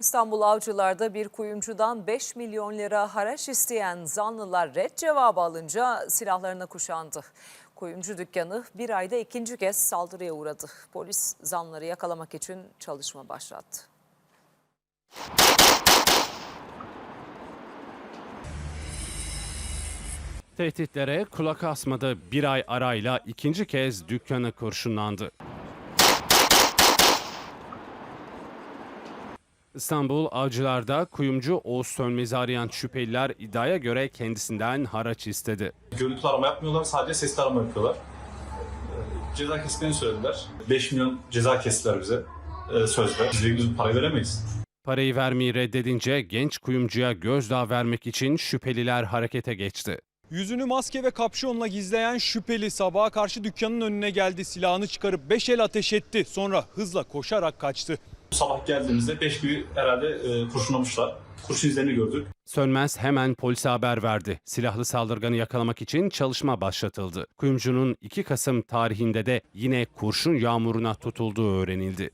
İstanbul Avcılar'da bir kuyumcudan 5 milyon lira haraç isteyen zanlılar red cevabı alınca silahlarına kuşandı. Kuyumcu dükkanı bir ayda ikinci kez saldırıya uğradı. Polis zanları yakalamak için çalışma başlattı. Tehditlere kulak asmadı bir ay arayla ikinci kez dükkanı kurşunlandı. İstanbul Avcılar'da kuyumcu Oğuz Sönmez'i arayan şüpheliler iddiaya göre kendisinden haraç istedi. Görüntülü arama yapmıyorlar, sadece sesli arama yapıyorlar. Ee, Ceza kesmeni söylediler. 5 milyon ceza kestiler bize ee, sözle. Biz de parayı veremeyiz. Parayı vermeyi reddedince genç kuyumcuya gözdağı vermek için şüpheliler harekete geçti. Yüzünü maske ve kapşonla gizleyen şüpheli sabaha karşı dükkanın önüne geldi. Silahını çıkarıp 5 el ateş etti. Sonra hızla koşarak kaçtı. Sabah geldiğimizde 5 gibi herhalde e, kurşunlamışlar. Kurşun izlerini gördük. Sönmez hemen polise haber verdi. Silahlı saldırganı yakalamak için çalışma başlatıldı. Kuyumcunun 2 Kasım tarihinde de yine kurşun yağmuruna tutulduğu öğrenildi.